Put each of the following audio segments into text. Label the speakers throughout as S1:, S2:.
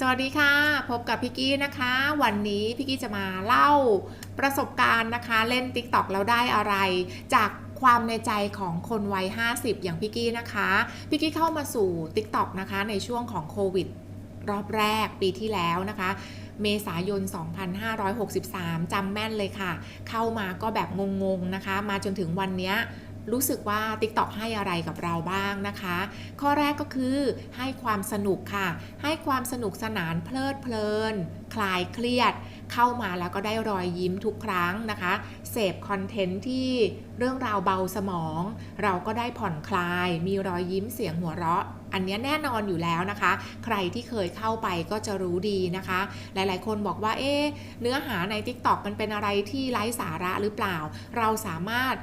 S1: สวัสดีค่ะ พบกับพี่กี้นะคะ วันนี้พี่กี้จะมาเล่าประสบการณ์นะคะ เล่น TikTok แล้วได้อะไร จากความในใจของคนวัย 50 อย่างพี่กี้นะคะพี่กี้เข้ามาสู่ TikTok นะคะ ในช่วงของโควิดรอบแรกปีที่แล้วนะคะ เมษายน 2563จำแม่นเลยค่ะ เข้ามาก็แบบงงๆนะคะ มาจนถึงวันเนี้ย รู้สึกว่า TikTok ให้อะไรกับเราบ้างนะคะ ข้อแรกก็คือให้ความสนุกค่ะ ให้ความสนุกสนานเพลิดเพลิน คลายเครียด เข้ามาแล้วก็ได้รอยยิ้มทุกครั้งนะคะ เสพคอนเทนต์ที่เรื่องราวเบาสมอง เราก็ได้ผ่อนคลาย มีรอยยิ้มเสียงหัวเราะอันนี้แน่นอนอยู่แล้วนะคะ ใครที่เคยเข้าไปก็จะรู้ดีนะคะ หลายๆ คนบอกว่า เอ๊ะเนื้อหาใน TikTok มันเป็นอะไรที่ไร้สาระหรือเปล่า เราสามารถ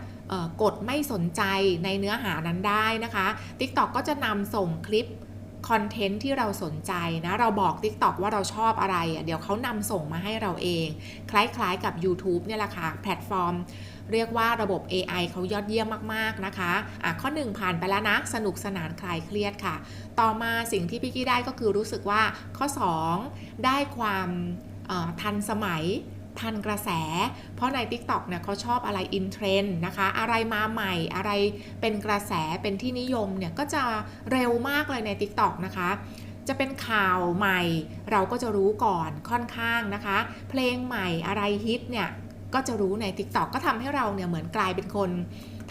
S1: กดไม่สนใจในเนื้อหานั้นได้นะคะ TikTok ก็จะนำส่งคลิปคอนเทนต์ที่เราสนใจนะ เราบอก TikTok ว่าเราชอบอะไรอะเดี๋ยวเขานำส่งมาให้เราเอง คล้ายๆกับ YouTube เนี่ยแหละค่ะ แพลตฟอร์ม เรียกว่าระบบ AI เขายอดเยี่ยมมากๆนะคะอะข้อ 1 ผ่านไปแล้วนะ สนุกสนานคลายเครียดค่ะ ต่อมาสิ่งที่พี่กี้ได้ก็คือรู้สึกว่าข้อ 2 ได้ความทันสมัย ทันกระแส เพราะใน TikTok เนี่ยเขาชอบอะไรอินเทรนด์นะคะ อะไรมาใหม่อะไรเป็นกระแสเป็นที่นิยมเนี่ยก็จะเร็วมากเลยใน TikTok นะคะจะเป็นข่าวใหม่เราก็จะรู้ก่อนค่อนข้างนะคะ เพลงใหม่อะไรฮิตเนี่ยก็จะรู้ใน TikTok ก็ทำให้เราเนี่ยเหมือนกลายเป็นคน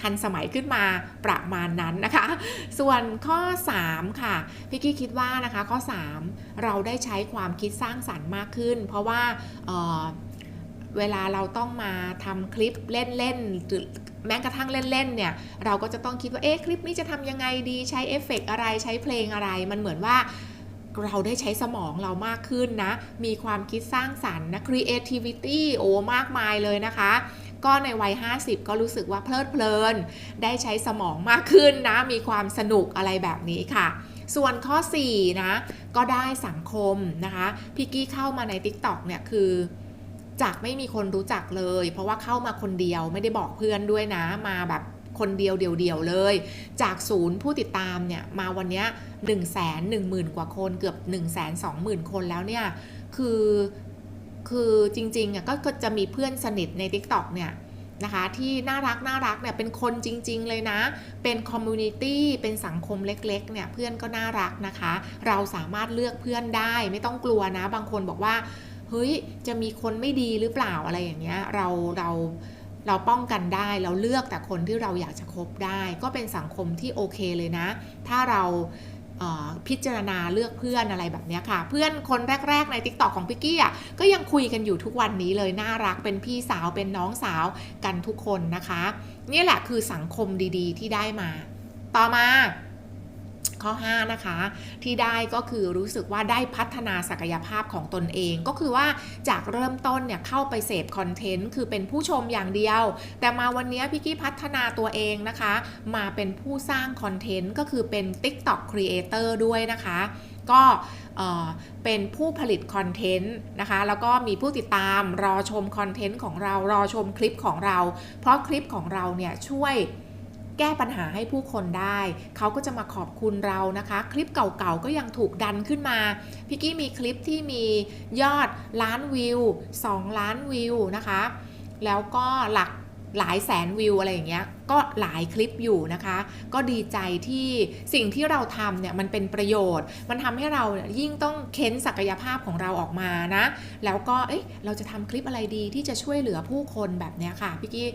S1: ทันสมัยขึ้นมาประมาณนั้นนะคะ ส่วนข้อ 3 ค่ะพี่กี้คิดว่านะคะข้อ 3 เราได้ใช้ความคิดสร้างสรรค์มากขึ้น เพราะว่า เวลาเราต้องมาทำคลิปเล่นๆหรือแม้กระทั่งเล่นๆเนี่ยเราก็จะต้องคิดว่าเอ๊ะคลิปนี้จะทำยังไงดีใช้เอฟเฟกต์อะไรใช้เพลงอะไร มันเหมือนว่าเราได้ใช้สมองเรามากขึ้นนะ มีความคิดสร้างสรรค์นะ creativity โอ้มากมายเลยนะคะ ก็ในวัย 50 ก็รู้สึกว่าเพลิดเพลิน ได้ใช้สมองมากขึ้นนะ มีความสนุกอะไรแบบนี้ค่ะ ส่วนข้อ 4 นะ ก็ได้สังคมนะคะ พี่กี้เข้ามาใน TikTok เนี่ยคือ จากไม่มีคนรู้จักเลย เพราะว่าเข้ามาคนเดียวไม่ได้บอกเพื่อนด้วยนะมาแบบคนเดียวเดียวๆเลย จากศูนย์ผู้ติดตามเนี่ยมาวันนี้1 1 0 0 0 0 กว่าคนเกือบ 1 2 0 0 0 0 คนแล้วเนี่ยคือคือจริงๆอะก็จะมีเพื่อนสนิทใน TikTok เนี่ยนะคะที่น่ารักน่ารักเนี่ยเป็นคนจริง ๆ เลยนะ เป็นคอมมูนิตี้เป็นสังคมเล็ก ๆ เนี่ยเพื่อนก็น่ารักนะคะ เราสามารถเลือกเพื่อนได้ไม่ต้องกลัวนะ บางคนบอกว่า เฮ้ยจะมีคนไม่ดีหรือเปล่าอะไรอย่างเงี้ยเราเราเราป้องกันได้เราเลือกแต่คนที่เราอยากจะคบได้ ก็เป็นสังคมที่โอเคเลยนะ ถ้าเราพิจารณาเลือกเพื่อนอะไรแบบเนี้ยค่ะ เพื่อนคนแรก ๆ ใน t ิ k t o k ของพิกกี้อะก็ยังคุยกันอยู่ทุกวันนี้เลย น่ารักเป็นพี่สาวเป็นน้องสาวกันทุกคนนะคะ นี่แหละคือสังคมดีๆ ที่ได้มา ต่อมา ข้อ 5 นะคะ ที่ได้ก็คือรู้สึกว่าได้พัฒนาศักยภาพของตนเอง ก็คือว่าจากเริ่มต้นเนี่ยเข้าไปเสพคอนเทนต์คือเป็นผู้ชมอย่างเดียว แต่มาวันนี้พี่กี้พัฒนาตัวเองนะคะ มาเป็นผู้สร้างคอนเทนต์ก็คือเป็น TikTok Creator ด้วยนะคะ ก็เอ่อเป็นผู้ผลิตคอนเทนต์นะคะ แล้วก็มีผู้ติดตามรอชมคอนเทนต์ของเรารอชมคลิปของเรา เพราะคลิปของเราเนี่ยช่วย แก้ปัญหาให้ผู้คนได้ เขาก็จะมาขอบคุณเรานะคะ คลิปเก่าๆก็ยังถูกดันขึ้นมาพี่กี้มีคลิปที่มียอดล้านวิว 2 ล้านวิวนะคะ แล้วก็หลักหลายแสนวิวอะไรอย่างเงี้ย ก็หลายคลิปอยู่นะคะ ก็ดีใจที่สิ่งที่เราทำเนี่ยมันเป็นประโยชน์ มันทำให้เรายยิ่งต้องเค้นศักยภาพของเราออกมานะ แล้วก็เอ๊ะเราจะทำคลิปอะไรดีที่จะช่วยเหลือผู้คนแบบเนี้ยค่ะพี่กี้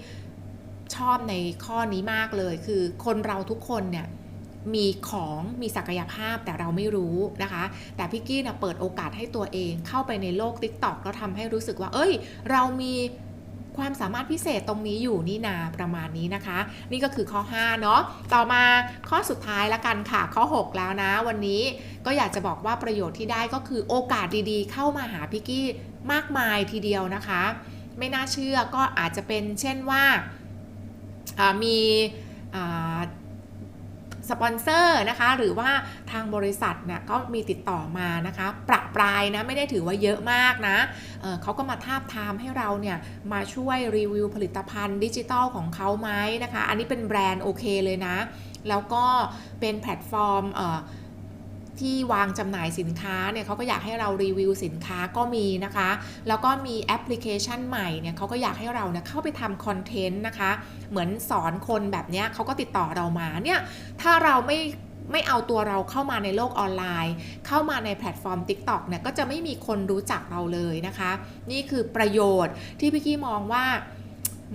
S1: ชอบในข้อนี้มากเลย คือคนเราทุกคนเนี่ยมีของมีศักยภาพแต่เราไม่รู้นะคะ แต่พี่กี้เนะเปิดโอกาสให้ตัวเองเข้าไปในโลก TikTok แล้วทำให้รู้สึกว่า เอ้ย เรามีความสามารถพิเศษตรงนี้อยู่นี่นาประมาณนี้นะคะ นี่ก็คือข้อ 5 เนาะต่อมาข้อสุดท้ายละกันค่ะ ข้อ 6 แล้วนะ วันนี้ก็อยากจะบอกว่าประโยชน์ที่ได้ก็คือโอกาสดีๆ เข้ามาหาพี่กี้มากมายทีเดียวนะคะ ไม่น่าเชื่อก็อาจจะเป็นเช่นว่า มีสปอนเซอร์นะคะหรือว่าทางบริษัทเนี่ยก็มีติดต่อมานะคะประปรายนะไม่ได้ถือว่าเยอะมากนะเเขาก็มาทาบทามให้เราเนี่ยมาช่วยรีวิวผลิตภัณฑ์ดิจิทัลของเขาไหมนะคะ อันนี้เป็นแบรนด์โอเคเลยนะ แล้วก็เป็นแพลตฟอร์มเอ่อ ที่วางจำหน่ายสินค้าเนี่ยเขาก็อยากให้เรารีวิวสินค้าก็มีนะคะ แล้วก็มีแอปพลิเคชันใหม่เนี่ยเขาก็อยากให้เราเนี่ยเข้าไปทำคอนเทนต์นะคะ เหมือนสอนคนแบบเนี้ยเขาก็ติดต่อเรามาเนี่ยถ้าเราไม่ไม่เอาตัวเราเข้ามาในโลกออนไลน์ เข้ามาในแพลตฟอร์ม TikTok เนี่ยก็จะไม่มีคนรู้จักเราเลยนะคะ นี่คือประโยชน์ที่พี่กี้มองว่า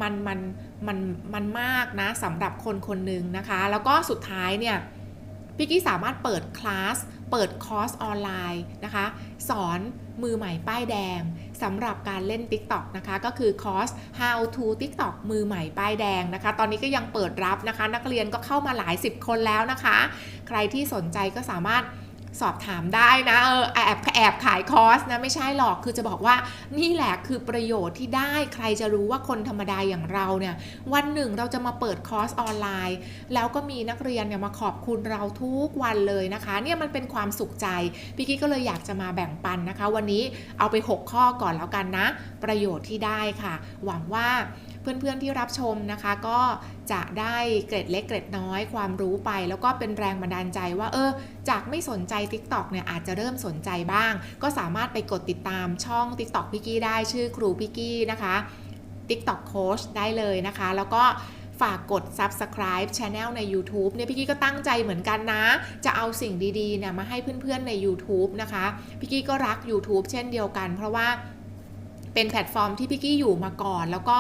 S1: มันมันมันมันมากนะสำหรับคนคนหนึ่งนะคะ แล้วก็สุดท้ายเนี่ย พี่กี้สามารถเปิดคลาส เปิดคอร์สออนไลน์นะคะ สอนมือใหม่ป้ายแดงสำหรับการเล่น TikTok นะคะ ก็คือคอร์ส How to TikTok มือใหม่ป้ายแดงนะคะ ตอนนี้ก็ยังเปิดรับนะคะ นักเรียนก็เข้ามาหลายสิบคนแล้วนะคะ ใครที่สนใจก็สามารถ สอบถามได้นะเออแอบแอบขายคอร์สนะไม่ใช่หรอกคือจะบอกว่านี่แหละคือประโยชน์ที่ได้ใครจะรู้ว่าคนธรรมดาอย่างเราเนี่ยวันหนึ่งเราจะมาเปิดคอร์สออนไลน์ แล้วก็มีนักเรียนเนี่ยมาขอบคุณเราทุกวันเลยนะคะเนี่ยมันเป็นความสุขใจพี่กี้ก็เลยอยากจะมาแบ่งปันนะคะ วันนี้เอาไป 6 ข้อก่อนแล้วกันนะ ประโยชน์ที่ได้ค่ะ หวังว่า เพื่อนๆที่รับชมนะคะ ก็จะได้เกร็ดเล็กเกร็ดน้อยความรู้ไป แล้วก็เป็นแรงบันดาลใจว่าเออจากไม่สนใจ TikTok เนี่ยอาจจะเริ่มสนใจบ้าง ก็สามารถไปกดติดตามช่อง TikTok พี่กี้ได้ชื่อครูพี่กี้นะคะ TikTok Coach ได้เลยนะคะ แล้วก็ฝากกด Subscribe Channel ใน YouTube เนี่ยพี่กี้ก็ตั้งใจเหมือนกันนะ จะเอาสิ่งดีๆเนี่ยมาให้เพื่อนๆใน YouTube นะคะ พี่กี้ก็รัก YouTube เช่นเดียวกัน เพราะว่า เป็นแพลตฟอร์มที่พี่กี้อยู่มาก่อน แล้วก็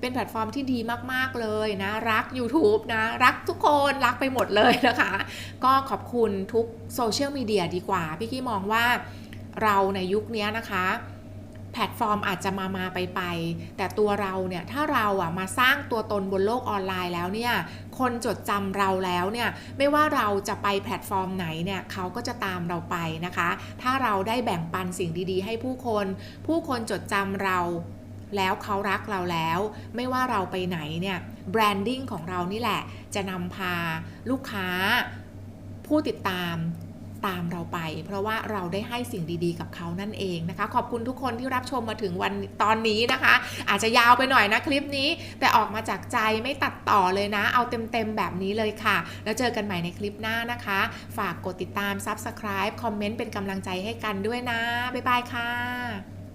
S1: เป็นแพลตฟอร์มที่ดีมากๆเลยนะ รัก YouTube นะ รักทุกคนรักไปหมดเลยนะคะ ก็ขอบคุณทุกโซเชียลมีเดียดีกว่า พี่กี้มองว่าเราในยุคนี้นะคะ แพลตฟอร์มอาจจะมามาไปไปแต่ตัวเราเนี่ยถ้าเราอะมาสร้างตัวตนบนโลกออนไลน์แล้วเนี่ยคนจดจำเราแล้วเนี่ยไม่ว่าเราจะไปแพลตฟอร์มไหนเนี่ยเขาก็จะตามเราไปนะคะ ถ้าเราได้แบ่งปันสิ่งดีๆ ให้ผู้คน ผู้คนจดจำเราแล้วเขารักเราแล้ว ไม่ว่าเราไปไหนเนี่ยแบรนดิ้งของเรานี่แหละ จะนำพาลูกค้าผู้ติดตาม ตามเราไป เพราะว่าเราได้ให้สิ่งดีๆ กับเขานั่นเองนะคะ ขอบคุณทุกคนที่รับชมมาถึงวันตอนนี้นะคะ อาจจะยาวไปหน่อยนะคลิปนี้ แต่ออกมาจากใจไม่ตัดต่อเลยนะ เอาเต็มๆแบบนี้เลยค่ะ แล้วเจอกันใหม่ในคลิปหน้านะคะ ฝากกดติดตาม Subscribe คอมเมนต์เป็นกำลังใจให้กันด้วยนะ บ๊ายบายค่ะ